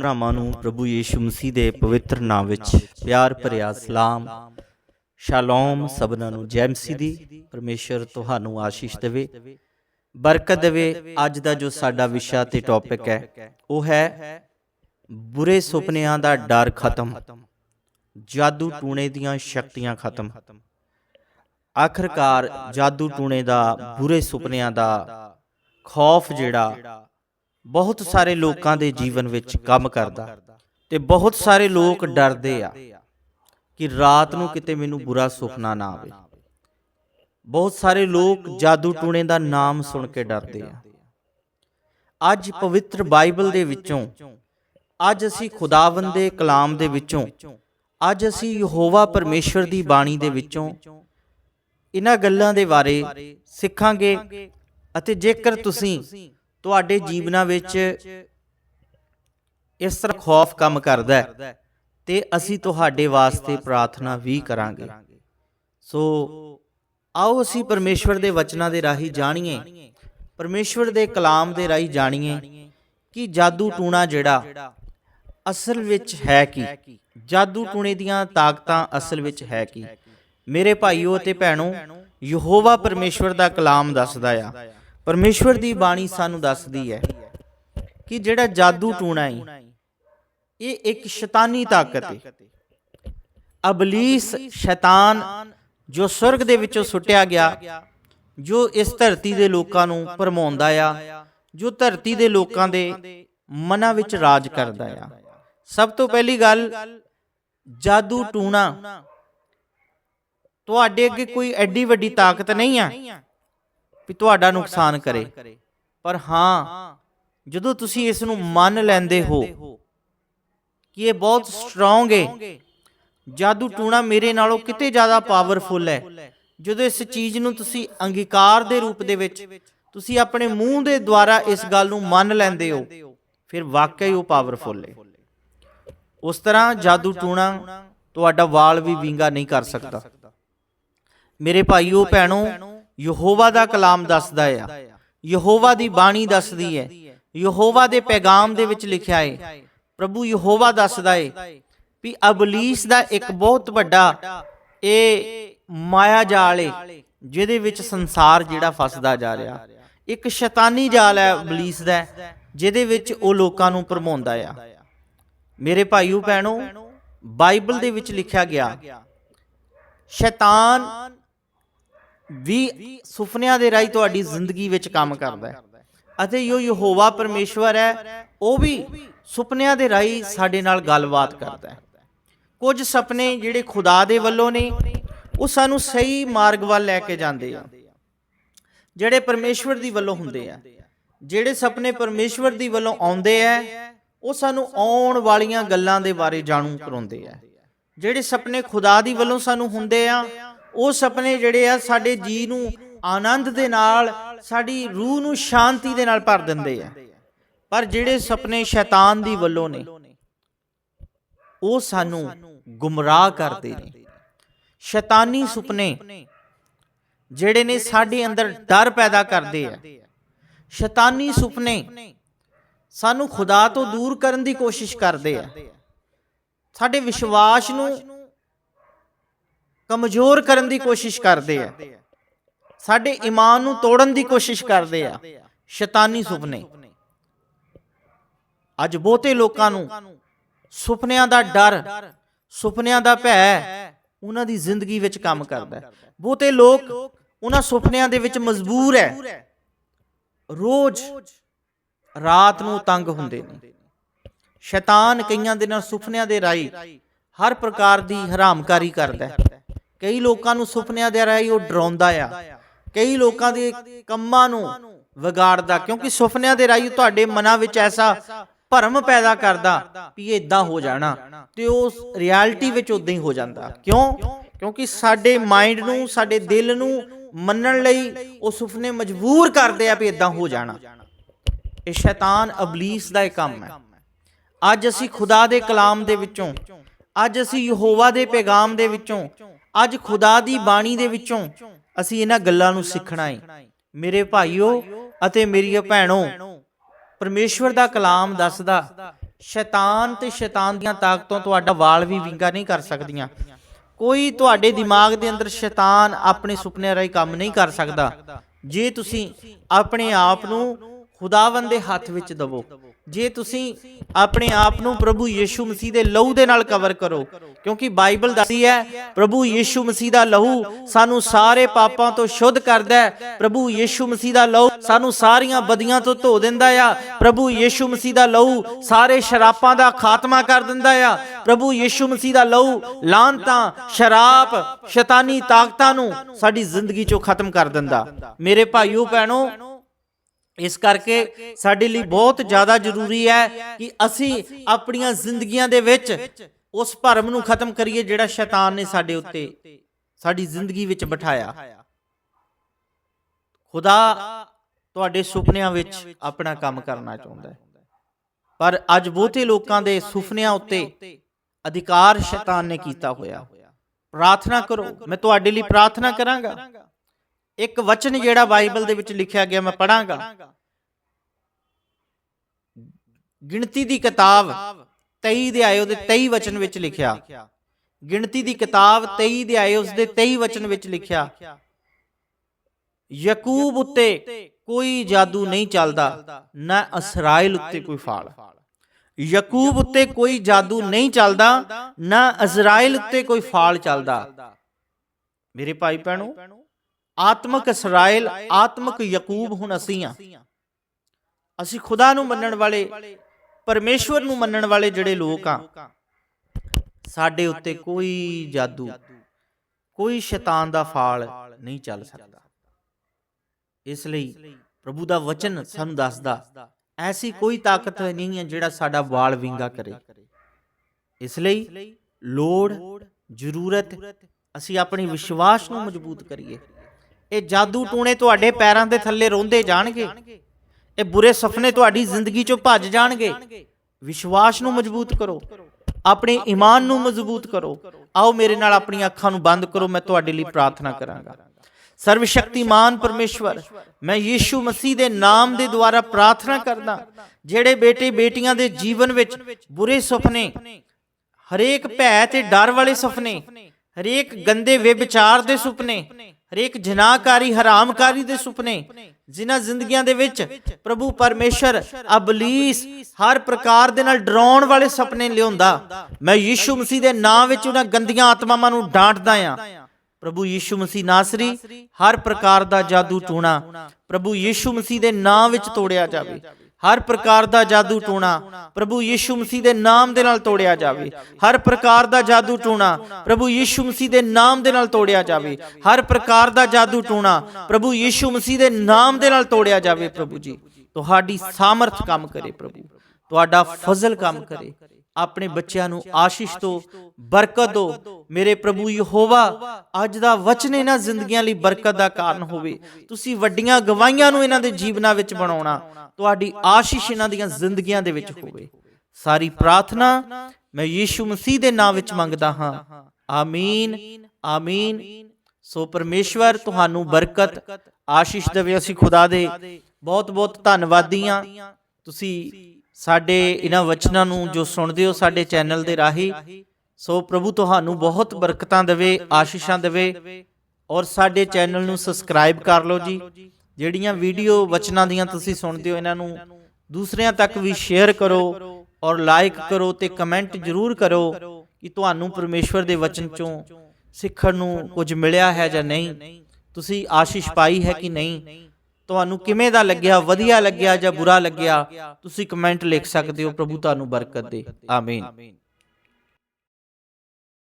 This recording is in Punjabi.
ਭਰਾਵਾਂ ਨੂੰ ਪ੍ਰਭੂ ਯੀਸ਼ੂ ਮਸੀਹ ਦੇ ਪਵਿੱਤਰ ਨਾਮ ਵਿੱਚ ਪਿਆਰ ਭਰਿਆ ਸਲਾਮ। ਸ਼ਾਲੋਮ ਸਭਨਾਂ ਨੂੰ ਜੈ ਮਸੀਹ ਦੀ। ਪਰਮੇਸ਼ਰ ਤੁਹਾਨੂੰ ਆਸ਼ੀਸ਼ ਦੇਵੇ, ਬਰਕਤ ਦੇਵੇ। ਅੱਜ ਦਾ ਜੋ ਸਾਡਾ ਵਿਸ਼ਾ ਤੇ ਟੌਪਿਕ ਹੈ, ਉਹ ਹੈ ਬੁਰੇ ਸੁਪਨਿਆਂ ਦਾ ਡਰ ਖਤਮ। ਜਾਦੂ ਟੂਣੇ ਦੀਆਂ ਸ਼ਕਤੀਆਂ ਖਤਮ। ਆਖਰਕਾਰ ਜਾਦੂ ਟੂਣੇ ਦਾ, ਬੁਰੇ ਸੁਪਨਿਆਂ ਦਾ ਖੌਫ ਜਿਹੜਾ ਬਹੁਤ ਸਾਰੇ ਲੋਕਾਂ ਦੇ ਜੀਵਨ ਵਿੱਚ ਕੰਮ ਕਰਦਾ ਤੇ ਬਹੁਤ ਸਾਰੇ ਲੋਕ ਡਰਦੇ ਆ ਕਿ ਰਾਤ ਨੂੰ ਕਿਤੇ ਮੈਨੂੰ ਬੁਰਾ ਸੁਪਨਾ ਨਾ ਆਵੇ। ਬਹੁਤ ਸਾਰੇ ਲੋਕ ਜਾਦੂ ਟੂਣੇ ਦਾ ਨਾਮ ਸੁਣ ਕੇ ਡਰਦੇ ਆ। ਅੱਜ ਪਵਿੱਤਰ ਬਾਈਬਲ ਦੇ ਵਿੱਚੋਂ, ਅੱਜ ਅਸੀਂ ਖੁਦਾਵੰਦ ਦੇ ਕਲਾਮ ਦੇ ਵਿੱਚੋਂ, ਅੱਜ ਅਸੀਂ ਯਹੋਵਾ ਪਰਮੇਸ਼ਵਰ ਦੀ ਬਾਣੀ ਦੇ ਵਿੱਚੋਂ ਇਹਨਾਂ ਗੱਲਾਂ ਦੇ ਬਾਰੇ ਸਿੱਖਾਂਗੇ ਅਤੇ ਜੇਕਰ ਤੁਸੀਂ ਤੁਹਾਡੇ ਜੀਵਨਾਂ ਵਿੱਚ ਇਸ ਤਰ੍ਹਾਂ ਖੌਫ ਕੰਮ ਕਰਦਾ ਹੈ ਤੇ ਅਸੀਂ ਤੁਹਾਡੇ ਵਾਸਤੇ ਪ੍ਰਾਰਥਨਾ ਵੀ ਕਰਾਂਗੇ। ਸੋ ਆਓ ਅਸੀਂ ਪਰਮੇਸ਼ਵਰ ਦੇ ਵਚਨਾਂ ਦੇ ਰਾਹੀਂ ਜਾਣੀਏ। ਪਰਮੇਸ਼ਵਰ ਦੇ ਕਲਾਮ ਦੇ ਰਾਹੀਂ ਜਾਣੀਏ ਕਿ ਜਾਦੂ ਟੂਣਾ ਜਿਹੜਾ ਅਸਲ ਵਿੱਚ ਹੈ ਕੀ? ਜਾਦੂ ਟੂਣੇ ਦੀਆਂ ਤਾਕਤਾਂ ਅਸਲ ਵਿੱਚ ਹੈ ਕੀ? ਮੇਰੇ ਭਾਈਓ ਅਤੇ ਭੈਣੋ ਯਹੋਵਾ ਪਰਮੇਸ਼ਵਰ ਦਾ ਕਲਾਮ ਦੱਸਦਾ ਆ। ਪਰਮੇਸ਼ਵਰ ਦੀ ਬਾਣੀ ਸਾਨੂੰ ਦੱਸਦੀ ਹੈ ਕਿ ਜਿਹੜਾ ਜਾਦੂ ਟੂਣਾ ਹੈ, ਇਹ ਇੱਕ ਸ਼ੈਤਾਨੀ ਤਾਕਤ ਹੈ। ਅਬਲੀਸ ਸ਼ੈਤਾਨ ਜੋ ਸੁਰਗ ਦੇ ਵਿੱਚੋਂ ਸੁੱਟਿਆ ਗਿਆ, ਜੋ ਇਸ ਧਰਤੀ ਦੇ ਲੋਕਾਂ ਨੂੰ ਭਰਮਾਉਂਦਾ ਆ, ਜੋ ਧਰਤੀ ਦੇ ਲੋਕਾਂ ਦੇ ਮਨਾਂ ਵਿੱਚ ਰਾਜ ਕਰਦਾ ਆ। ਸਭ ਤੋਂ ਪਹਿਲੀ ਗੱਲ, ਜਾਦੂ ਟੂਣਾ। ਤੁਹਾਡੇ ਅੱਗੇ ਕੋਈ ਐਡੀ ਵੱਡੀ ਤਾਕਤ ਨਹੀਂ ਆ। ਵੀ ਤੁਹਾਡਾ ਨੁਕਸਾਨ ਕਰੇ। ਪਰ ਹਾਂ ਜਦੋਂ ਤੁਸੀਂ ਇਸ ਨੂੰ ਮੰਨ ਲੈਂਦੇ ਹੋ ਕਿ ਇਹ ਬਹੁਤ ਸਟਰੋਂਗ ਹੈ ਜਾਦੂ ਟੂਣਾ ਮੇਰੇ ਨਾਲੋਂ ਕਿਤੇ ਜ਼ਿਆਦਾ ਪਾਵਰਫੁਲ ਹੈ ਜਦੋਂ ਇਸ ਚੀਜ਼ ਨੂੰ ਤੁਸੀਂ ਅੰਗੀਕਾਰ ਦੇ ਰੂਪ ਦੇ ਵਿੱਚ ਤੁਸੀਂ ਆਪਣੇ ਮੂੰਹ ਦੇ ਦੁਆਰਾ ਇਸ ਗੱਲ ਨੂੰ ਮੰਨ ਲੈਂਦੇ ਹੋ ਫਿਰ ਵਾਕਈ ਉਹ ਪਾਵਰਫੁਲ ਹੈ ਉਸ ਤਰ੍ਹਾਂ ਜਾਦੂ ਟੂਣਾ ਤੁਹਾਡਾ ਵਾਲ ਵੀ ਵਿੰਗਾ ਨਹੀਂ ਕਰ ਸਕਦਾ। ਮੇਰੇ ਭਾਈਓ ਭੈਣੋ ਯਹੋਵਾ ਦਾ ਕਲਾਮ ਦੱਸਦਾ ਆ। ਯਹੋਵਾ ਦੀ ਬਾਣੀ ਦੱਸਦੀ ਹੈ। ਯਹੋਵਾ ਦੇ ਪੈਗਾਮ ਦੇ ਵਿੱਚ ਲਿਖਿਆ ਹੈ ਪ੍ਰਭੂ ਯਹੋਵਾ ਦੱਸਦਾ ਹੈ ਵੀ ਅਬਲੀਸ ਦਾ ਇੱਕ ਬਹੁਤ ਵੱਡਾ ਇਹ ਮਾਇਆ ਜਾਲ ਹੈ ਜਿਹਦੇ ਵਿੱਚ ਸੰਸਾਰ ਜਿਹੜਾ ਫਸਦਾ ਜਾ ਰਿਹਾ। ਇੱਕ ਸ਼ੈਤਾਨੀ ਜਾਲ ਹੈ, ਅਬਲੀਸ ਦਾ, ਜਿਹਦੇ ਵਿੱਚ ਉਹ ਲੋਕਾਂ ਨੂੰ ਭਰਮਾਉਂਦਾ ਆ। ਮੇਰੇ ਭਾਈਓ, ਭੈਣੋ, ਬਾਈਬਲ ਦੇ ਵਿੱਚ ਲਿਖਿਆ ਗਿਆ, ਸ਼ੈਤਾਨ ਵੀ ਸੁਪਨਿਆਂ ਦੇ ਰਾਹੀਂ ਤੁਹਾਡੀ ਜ਼ਿੰਦਗੀ ਵਿੱਚ ਕੰਮ ਕਰਦਾ ਹੈ। ਅਤੇ ਜੋ ਯਹੋਵਾ ਪਰਮੇਸ਼ਵਰ ਹੈ, ਉਹ ਵੀ ਸੁਪਨਿਆਂ ਦੇ ਰਾਹੀਂ ਸਾਡੇ ਨਾਲ ਗੱਲਬਾਤ ਕਰਦਾ ਹੈ। ਕੁਝ ਸੁਪਨੇ ਜਿਹੜੇ ਖੁਦਾ ਦੇ ਵੱਲੋਂ ਨੇ, ਉਹ ਸਾਨੂੰ ਸਹੀ ਮਾਰਗ ਵੱਲ ਲੈ ਕੇ ਜਾਂਦੇ ਆ। ਜਿਹੜੇ ਪਰਮੇਸ਼ਵਰ ਦੀ ਵੱਲੋਂ ਹੁੰਦੇ ਆ, ਜਿਹੜੇ ਸੁਪਨੇ ਪਰਮੇਸ਼ਵਰ ਦੀ ਵੱਲੋਂ ਆਉਂਦੇ ਆ, ਉਹ ਸਾਨੂੰ ਆਉਣ ਵਾਲੀਆਂ ਗੱਲਾਂ ਦੇ ਬਾਰੇ ਜਾਣੂ ਕਰਾਉਂਦੇ ਆ। ਜਿਹੜੇ ਸੁਪਨੇ ਖੁਦਾ ਦੀ ਵੱਲੋਂ ਸਾਨੂੰ ਹੁੰਦੇ ਆ ਉਹ ਸੁਪਨੇ ਜਿਹੜੇ ਆ ਸਾਡੇ ਜੀ ਨੂੰ ਆਨੰਦ ਦੇ ਨਾਲ, ਸਾਡੀ ਰੂਹ ਨੂੰ ਸ਼ਾਂਤੀ ਦੇ ਨਾਲ ਭਰ ਦਿੰਦੇ ਆ। ਪਰ ਜਿਹੜੇ ਸੁਪਨੇ ਸ਼ੈਤਾਨ ਦੀ ਵੱਲੋਂ ਨੇ, ਉਹ ਸਾਨੂੰ ਗੁੰਮਰਾਹ ਕਰਦੇ ਨੇ। ਸ਼ੈਤਾਨੀ ਸੁਪਨੇ ਜਿਹੜੇ ਨੇ ਸਾਡੇ ਅੰਦਰ ਡਰ ਪੈਦਾ ਕਰਦੇ ਆ। ਸ਼ੈਤਾਨੀ ਸੁਪਨੇ ਸਾਨੂੰ ਖੁਦਾ ਤੋਂ ਦੂਰ ਕਰਨ ਦੀ ਕੋਸ਼ਿਸ਼ ਕਰਦੇ ਆ। ਸਾਡੇ ਵਿਸ਼ਵਾਸ ਨੂੰ ਕਮਜ਼ੋਰ ਕਰਨ ਦੀ ਕੋਸ਼ਿਸ਼ ਕਰਦੇ ਆ। ਸਾਡੇ ਈਮਾਨ ਨੂੰ ਤੋੜਨ ਦੀ ਕੋਸ਼ਿਸ਼ ਕਰਦੇ ਆ। ਸ਼ੈਤਾਨੀ ਸੁਪਨੇ। ਅੱਜ ਬਹੁਤੇ ਲੋਕਾਂ ਨੂੰ ਸੁਪਨਿਆਂ ਦਾ ਡਰ, ਸੁਪਨਿਆਂ ਦਾ ਭੈ ਉਹਨਾਂ ਦੀ ਜ਼ਿੰਦਗੀ ਵਿੱਚ ਕੰਮ ਕਰਦਾ ਹੈ। ਬਹੁਤੇ ਲੋਕ ਉਹਨਾਂ ਸੁਪਨਿਆਂ ਦੇ ਵਿੱਚ ਮਜਬੂਰ ਹੈ। ਰੋਜ਼ ਰਾਤ ਨੂੰ ਤੰਗ ਹੁੰਦੇ ਨੇ। ਸ਼ੈਤਾਨ ਕਈਆਂ ਦੇ ਨਾਲ ਸੁਪਨਿਆਂ ਦੇ ਰਾਈ ਹਰ ਪ੍ਰਕਾਰ ਦੀ ਹਰਾਮਕਾਰੀ ਕਰਦਾ ਹੈ। ਕਈ ਲੋਕਾਂ ਨੂੰ ਸੁਪਨਿਆਂ ਦੇ ਰਾਹੀਂ ਉਹ ਡਰਾਉਂਦਾ ਆ। ਕਈ ਲੋਕਾਂ ਦੇ ਕੰਮਾਂ ਨੂੰ ਵਿਗਾੜਦਾ, ਕਿਉਂਕਿ ਸੁਪਨਿਆਂ ਦੇ ਰਾਹੀਂ ਤੁਹਾਡੇ ਮਨਾਂ ਵਿੱਚ ਐਸਾ ਭਰਮ ਪੈਦਾ ਕਰਦਾ ਵੀ ਇਦਾਂ ਹੋ ਜਾਣਾ ਤੇ ਉਸ ਰਿਐਲਿਟੀ ਵਿੱਚ ਉਦਾਂ ਹੀ ਹੋ ਜਾਂਦਾ। ਕਿਉਂ? ਕਿਉਂਕਿ ਸਾਡੇ ਮਾਈਂਡ ਨੂੰ, ਸਾਡੇ ਦਿਲ ਨੂੰ ਮੰਨਣ ਲਈ ਉਹ ਸੁਪਨੇ ਮਜਬੂਰ ਕਰਦੇ ਆ ਵੀ ਇਦਾਂ ਹੋ ਜਾਣਾ। ਇਹ ਸ਼ੈਤਾਨ ਅਬਲੀਸ ਦਾ ਇਹ ਕੰਮ ਹੈ। ਅੱਜ ਅਸੀਂ ਖੁਦਾ ਦੇ ਕਲਾਮ ਦੇ ਵਿੱਚੋਂ, ਅੱਜ ਅਸੀਂ ਯਹੋਵਾ ਦੇ ਪੈਗਾਮ ਦੇ ਵਿੱਚੋਂ ਅੱਜ ਖੁਦਾ ਦੀ ਬਾਣੀ ਦੇ ਵਿੱਚੋਂ ਅਸੀਂ ਇਹਨਾਂ ਗੱਲਾਂ ਨੂੰ ਸਿੱਖਣਾ ਹੈ ਮੇਰੇ ਭਾਈਓ ਅਤੇ ਮੇਰੀਆਂ ਭੈਣੋ, ਪਰਮੇਸ਼ਵਰ ਦਾ ਕਲਾਮ ਦੱਸਦਾ, ਸ਼ੈਤਾਨ ਤੇ ਸ਼ੈਤਾਨ ਦੀਆਂ ਤਾਕਤਾਂ ਤੁਹਾਡਾ ਵਾਲ ਵੀ ਵਿੰਗਾ ਨਹੀਂ ਕਰ ਸਕਦੀਆਂ। ਕੋਈ ਤੁਹਾਡੇ ਦਿਮਾਗ ਦੇ ਅੰਦਰ ਸ਼ੈਤਾਨ ਆਪਣੇ ਸੁਪਨਿਆਂ ਰਾਹੀਂ ਕੰਮ ਨਹੀਂ ਕਰ ਸਕਦਾ। ਜੇ ਤੁਸੀਂ ਆਪਣੇ ਆਪ ਨੂੰ ਖੁਦਾਵੰਦ ਦੇ ਹੱਥ ਵਿੱਚ ਦਵੋ, ਜੇ ਤੁਸੀਂ ਆਪਣੇ ਆਪ ਨੂੰ ਪ੍ਰਭੂ ਯੀਸ਼ੂ ਮਸੀਹ ਦੇ ਲਹੂ ਦੇ ਨਾਲ ਕਵਰ ਕਰੋ ਕਿਉਂਕਿ ਬਾਈਬਲ ਦੱਸਦੀ ਹੈ, ਪ੍ਰਭੂ ਯੀਸ਼ੂ ਮਸੀਹ ਦਾ ਲਹੂ ਸਾਨੂੰ ਸਾਰੇ ਪਾਪਾਂ ਤੋਂ ਸ਼ੁੱਧ ਕਰਦਾ ਹੈ। ਪ੍ਰਭੂ ਯੀਸ਼ੂ ਮਸੀਹ ਦਾ ਲਹੂ ਸਾਨੂੰ ਸਾਰੀਆਂ ਬਦੀਆਂ ਤੋਂ ਧੋ ਦਿੰਦਾ ਆ। ਪ੍ਰਭੂ ਯੀਸ਼ੂ ਮਸੀਹ ਦਾ ਲਹੂ ਸਾਰੇ ਸ਼ਰਾਪਾਂ ਦਾ ਖਾਤਮਾ ਕਰ ਦਿੰਦਾ ਆ। ਪ੍ਰਭੂ ਯੀਸ਼ੂ ਮਸੀਹ ਦਾ ਲਹੂ ਲਾਂਤਾਂ ਸ਼ਰਾਪ ਸ਼ੈਤਾਨੀ ਤਾਕਤਾਂ ਨੂੰ ਸਾਡੀ ਜ਼ਿੰਦਗੀ ਚੋਂ ਖਤਮ ਕਰ ਦਿੰਦਾ। ਮੇਰੇ ਭਾਈਓ, ਭੈਣੋ, ਇਸ ਕਰਕੇ ਸਾਡੇ ਲਈ ਬਹੁਤ ਜ਼ਿਆਦਾ ਜ਼ਰੂਰੀ ਹੈ ਕਿ ਅਸੀਂ ਆਪਣੀਆਂ ਜ਼ਿੰਦਗੀਆਂ ਦੇ ਵਿੱਚ ਉਸ ਭਰਮ ਨੂੰ ਖਤਮ ਕਰੀਏ ਜਿਹੜਾ ਸ਼ੈਤਾਨ ਨੇ ਸਾਡੇ ਉੱਤੇ ਸਾਡੀ ਜ਼ਿੰਦਗੀ ਵਿੱਚ ਬਿਠਾਇਆ। ਖੁਦਾ ਤੁਹਾਡੇ ਸੁਪਨਿਆਂ ਵਿੱਚ ਆਪਣਾ ਕੰਮ ਕਰਨਾ ਚਾਹੁੰਦਾ ਹੈ। ਪਰ ਅੱਜ ਬਹੁਤੇ ਲੋਕਾਂ ਦੇ ਸੁਪਨਿਆਂ ਉੱਤੇ ਅਧਿਕਾਰ ਸ਼ੈਤਾਨ ਨੇ ਕੀਤਾ ਹੋਇਆ। ਪ੍ਰਾਰਥਨਾ ਕਰੋ। ਮੈਂ ਤੁਹਾਡੇ ਲਈ ਪ੍ਰਾਰਥਨਾ ਕਰਾਂਗਾ। ਇੱਕ ਵਚਨ ਜਿਹੜਾ ਬਾਈਬਲ ਦੇ ਵਿੱਚ ਲਿਖਿਆ ਗਿਆ ਮੈਂ ਪੜਾਂਗਾ ਗਿਣਤੀ ਦੀ ਕਿਤਾਬ 23 ਦੇ ਆਏ ਉਹਦੇ 23 ਵਚਨ ਵਿੱਚ ਲਿਖਿਆ। ਗਿਣਤੀ ਦੀ ਕਿਤਾਬ 23 ਦੇ ਆਏ ਉਸ ਦੇ 23 ਵਚਨ ਵਿੱਚ ਲਿਖਿਆ। ਯਕੂਬ ਉੱਤੇ ਕੋਈ ਜਾਦੂ ਨਹੀਂ ਚੱਲਦਾ, ਨਾ ਇਸਰਾਇਲ ਉੱਤੇ ਕੋਈ ਫਾਲ। ਯਕੂਬ ਉੱਤੇ ਕੋਈ ਜਾਦੂ ਨਹੀਂ ਚੱਲਦਾ, ਨਾ ਇਸਰਾਇਲ ਉੱਤੇ ਕੋਈ ਫਾਲ ਚੱਲਦਾ। ਮੇਰੇ ਭਾਈ ਭੈਣੋ, ਆਤਮਿਕ ਇਸਰਾਇਲ, ਆਤਮਿਕ ਯਕੂਬ ਹੁਣ ਅਸੀਂ ਆ ਅਸੀਂ ਖੁਦਾ ਨੂੰ ਮੰਨਣ ਵਾਲੇ ਪਰਮੇਸ਼ਵਰ ਨੂੰ ਮੰਨਣ ਵਾਲੇ ਜਿਹੜੇ ਲੋਕ ਆ, ਸਾਡੇ ਉੱਤੇ ਕੋਈ ਜਾਦੂ, ਕੋਈ ਸ਼ੈਤਾਨ ਦਾ ਫਾਲ ਨਹੀਂ ਚੱਲ ਸਕਦਾ। ਇਸ ਲਈ ਪ੍ਰਭੂ ਦਾ ਵਚਨ ਸਾਨੂੰ ਦੱਸਦਾ, ਐਸੀ ਕੋਈ ਤਾਕਤ ਨਹੀਂ ਹੈ ਜਿਹੜਾ ਸਾਡਾ ਵਾਲ ਵਿੰਗਾ ਕਰੇ। ਇਸ ਲਈ ਲੋੜ, ਜ਼ਰੂਰਤ, ਅਸੀਂ ਆਪਣੀ ਵਿਸ਼ਵਾਸ ਨੂੰ ਮਜ਼ਬੂਤ ਕਰੀਏ। ਇਹ ਜਾਦੂ ਟੂਣੇ ਤੁਹਾਡੇ ਪੈਰਾਂ ਦੇ ਥੱਲੇ ਰੋਂਦੇ ਜਾਣਗੇ। ਇਹ ਬੁਰੇ ਸੁਪਨੇ ਤੁਹਾਡੀ ਜ਼ਿੰਦਗੀ ਚੋਂ ਭੱਜ ਜਾਣਗੇ। ਵਿਸ਼ਵਾਸ ਨੂੰ ਮਜ਼ਬੂਤ ਕਰੋ। ਆਪਣੇ ਈਮਾਨ ਨੂੰ ਮਜ਼ਬੂਤ ਕਰੋ। ਆਓ ਮੇਰੇ ਨਾਲ ਆਪਣੀਆਂ ਅੱਖਾਂ ਨੂੰ ਬੰਦ ਕਰੋ। ਮੈਂ ਤੁਹਾਡੇ ਲਈ ਪ੍ਰਾਰਥਨਾ ਕਰਾਂਗਾ। ਸਰਵ ਸ਼ਕਤੀਮਾਨ ਪਰਮੇਸ਼ਵਰ, ਮੈਂ ਯੀਸ਼ੂ ਮਸੀਹ ਦੇ ਨਾਮ ਦੇ ਦੁਆਰਾ ਪ੍ਰਾਰਥਨਾ ਕਰਦਾ, ਜਿਹੜੇ ਬੇਟੇ ਬੇਟੀਆਂ ਦੇ ਜੀਵਨ ਵਿੱਚ ਬੁਰੇ ਸੁਪਨੇ, ਹਰੇਕ ਭੈ ਤੇ ਡਰ ਵਾਲੇ ਸੁਪਨੇ, ਹਰੇਕ ਗੰਦੇ ਵਿਚਾਰ ਦੇ ਸੁਪਨੇ ਹਰੇਕ ਜਨਾਹਕਾਰੀ ਹਰਾਮਕਾਰੀ ਦੇ ਸੁਪਨੇ, ਜਿਨ੍ਹਾਂ ਜ਼ਿੰਦਗੀਆਂ ਦੇ ਵਿੱਚ ਪ੍ਰਭੂ ਪਰਮੇਸ਼ਰ ਅਬਲੀਸ ਹਰ ਪ੍ਰਕਾਰ ਦੇ ਨਾਲ ਡਰਾਉਣ ਵਾਲੇ ਸੁਪਨੇ ਲਿਆਉਂਦਾ। ਮੈਂ ਯੀਸ਼ੂ ਮਸੀਹ ਦੇ ਨਾਮ ਵਿੱਚ ਉਹਨਾਂ ਗੰਦੀਆਂ ਆਤਮਾਵਾਂ ਨੂੰ ਡਾਂਟਦਾ ਆ ਪ੍ਰਭੂ ਯੀਸ਼ੂ ਮਸੀਹ ਨਾਸਰੀ, ਹਰ ਪ੍ਰਕਾਰ ਦਾ ਜਾਦੂ ਟੂਣਾ। ਪ੍ਰਭੂ ਯੀਸ਼ੂ ਮਸੀਹ ਦੇ ਨਾਮ ਵਿੱਚ ਤੋੜਿਆ ਜਾਵੇ। ਹਰ ਪ੍ਰਕਾਰ ਦਾ ਜਾਦੂ ਟੂਣਾ। ਪ੍ਰਭੂ ਯਿਸੂ ਮਸੀਹ ਦੇ ਨਾਮ ਦੇ ਨਾਲ ਤੋੜਿਆ ਜਾਵੇ। ਹਰ ਪ੍ਰਕਾਰ ਦਾ ਜਾਦੂ ਟੂਣਾ। ਪ੍ਰਭੂ ਯੀਸ਼ੂ ਮਸੀਹ ਦੇ ਨਾਮ ਦੇ ਨਾਲ ਤੋੜਿਆ ਜਾਵੇ। ਹਰ ਪ੍ਰਕਾਰ ਦਾ ਜਾਦੂ ਟੂਣਾ। ਪ੍ਰਭੂ ਯਿਸੂ ਮਸੀਹ ਦੇ ਨਾਮ ਦੇ ਨਾਲ ਤੋੜਿਆ ਜਾਵੇ ਪ੍ਰਭੂ ਜੀ। ਤੁਹਾਡੀ ਸਾਮਰਥ ਕੰਮ ਕਰੇ ਪ੍ਰਭੂ। ਤੁਹਾਡਾ ਫਜ਼ਲ ਕੰਮ ਕਰੇ। ਆਪਣੇ ਬੱਚਿਆਂ ਨੂੰ ਆਸ਼ੀਸ਼ ਤੋਂ ਬਰਕਤ ਦਿਓ ਮੇਰੇ ਪ੍ਰਭੂ ਯਹੋਵਾ ਅੱਜ ਦਾ ਵਚਨ ਇਹਨਾਂ ਜ਼ਿੰਦਗੀਆਂ ਲਈ ਬਰਕਤ ਦਾ ਕਾਰਨ ਹੋਵੇ। ਤੁਸੀਂ ਵੱਡੀਆਂ ਗਵਾਹੀਆਂ ਨੂੰ ਇਹਨਾਂ ਦੇ ਜੀਵਨਾਂ ਵਿੱਚ ਬਣਾਉਣਾ। ਤੁਹਾਡੀ ਆਸ਼ੀਸ਼ ਇਹਨਾਂ ਦੀਆਂ ਜ਼ਿੰਦਗੀਆਂ ਦੇ ਵਿੱਚ ਹੋਵੇ। ਸਾਰੀ ਪ੍ਰਾਰਥਨਾ ਮੈਂ ਯੀਸ਼ੂ ਮਸੀਹ ਦੇ ਨਾਮ ਵਿੱਚ ਮੰਗਦਾ ਹਾਂ। ਆਮੀਨ ਆਮੀਨ ਸੋ ਪਰਮੇਸ਼ਵਰ ਤੁਹਾਨੂੰ ਬਰਕਤ ਆਸ਼ੀਸ਼ ਦੇਵੇ ਅਸੀਂ ਖੁਦਾ ਦੇ। ਬਹੁਤ ਬਹੁਤ ਧੰਨਵਾਦੀ ਹਾਂ। ਤੁਸੀਂ ਸਾਡੇ ਇਹਨਾਂ ਵਚਨਾਂ ਨੂੰ ਜੋ ਸੁਣਦੇ ਹੋ ਸਾਡੇ ਚੈਨਲ ਦੇ ਰਾਹੀਂ ਸੋ ਪ੍ਰਭੂ ਤੁਹਾਨੂੰ ਬਹੁਤ ਬਰਕਤਾਂ ਦੇਵੇ ਆਸ਼ੀਸ਼ਾਂ ਦੇਵੇ ਔਰ ਸਾਡੇ ਚੈਨਲ ਨੂੰ ਸਬਸਕ੍ਰਾਈਬ ਕਰ ਲਓ ਜੀ। ਜਿਹੜੀਆਂ ਵੀਡੀਓ ਵਚਨਾਂ ਦੀਆਂ ਤੁਸੀਂ ਸੁਣਦੇ ਹੋ ਇਹਨਾਂ ਨੂੰ ਦੂਸਰਿਆਂ ਤੱਕ ਵੀ ਸ਼ੇਅਰ ਕਰੋ ਔਰ ਲਾਈਕ ਕਰੋ ਤੇ ਕਮੈਂਟ ਜ਼ਰੂਰ ਕਰੋ ਕਿ ਤੁਹਾਨੂੰ ਪਰਮੇਸ਼ਵਰ ਦੇ ਵਚਨ ਚੋਂ ਸਿੱਖਣ ਨੂੰ ਕੁਝ ਮਿਲਿਆ ਹੈ ਜਾਂ ਨਹੀਂ। ਤੁਸੀਂ ਆਸ਼ੀਸ਼ ਪਾਈ ਹੈ ਕਿ ਨਹੀਂ? ਤੁਹਾਨੂੰ ਕਿਵੇਂ ਦਾ ਲੱਗਿਆ, ਵਧੀਆ ਲੱਗਿਆ ਜਾਂ ਬੁਰਾ ਲੱਗਿਆ, ਤੁਸੀਂ ਕਮੈਂਟ ਲਿਖ ਸਕਦੇ ਹੋ, ਪ੍ਰਭੂ ਤੁਹਾਨੂੰ ਬਰਕਤ ਦੇ। ਆਮੀਨ।